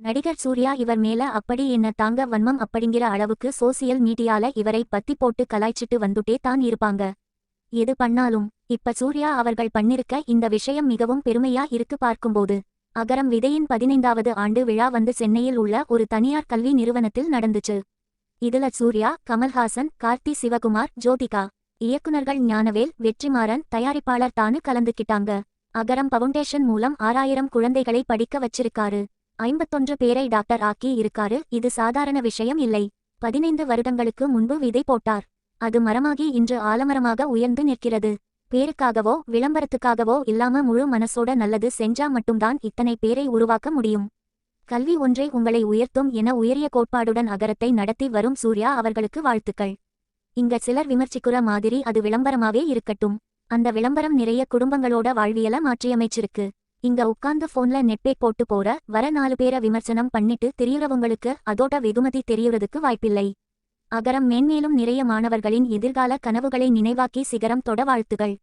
நடிகர் சூர்யா இவர் மேல அப்படி என்ன தாங்க வன்மம் அப்படிங்கிற அளவுக்கு சோசியல் மீடியால இவரை பத்தி போட்டு கலாய்ச்சிட்டு வந்துட்டே தான் இருப்பாங்க. எது பண்ணாலும் இப்ப சூர்யா அவர்கள் பண்ணிருக்க இந்த விஷயம் மிகவும் பெருமையா இருக்கு பார்க்கும்போது. அகரம் விதையின் பதினைந்தாவது ஆண்டு விழா வந்து சென்னையில் உள்ள ஒரு தனியார் கல்வி நிறுவனத்தில் நடந்துச்சு. இதுல சூர்யா கமல்ஹாசன் கார்த்தி சிவகுமார் ஜோதிகா இயக்குனர்கள் ஞானவேல் வெற்றிமாறன் தயாரிப்பாளர் தானு கலந்துக்கிட்டாங்க. அகரம் பவுண்டேஷன் மூலம் ஆறாயிரம் குழந்தைகளை படிக்க வச்சிருக்காரு. ஐம்பத்தொன்று பேரை டாக்டர் ஆக்கி இருக்காரு. இது சாதாரண விஷயம் இல்லை. பதினைந்து வருடங்களுக்கு முன்பு விதை போட்டார். அது மரமாகி இன்று ஆலமரமாக உயர்ந்து நிற்கிறது. பேருக்காகவோ விளம்பரத்துக்காகவோ இல்லாம முழு மனசோட நல்லது செஞ்சா மட்டும்தான் இத்தனை பேரை உருவாக்க முடியும். கல்வி ஒன்றே உங்களை உயர்த்தும் என உயரிய கோட்பாடுடன் அகரத்தை நடத்தி வரும் சூர்யா அவர்களுக்கு வாழ்த்துக்கள். இங்க சிலர் விமர்சிக்குற மாதிரி அது விளம்பரமாவே இருக்கட்டும். அந்த விளம்பரம் நிறைய குடும்பங்களோட வாழ்வியல மாற்றியமைச்சிருக்கு. இங்க உட்கார்ந்து போன்ல நெட்பே போட்டு போற வர நாலு பேரை விமர்சனம் பண்ணிட்டு தெரியறவங்களுக்கு அதோட வெகுமதி தெரியறதுக்கு வாய்ப்பில்லை. அகரம் மேன்மேலும் நிறைய மாணவர்களின் எதிர்கால கனவுகளை நினைவாக்கி சிகரம் தொட வாழ்த்துகள்.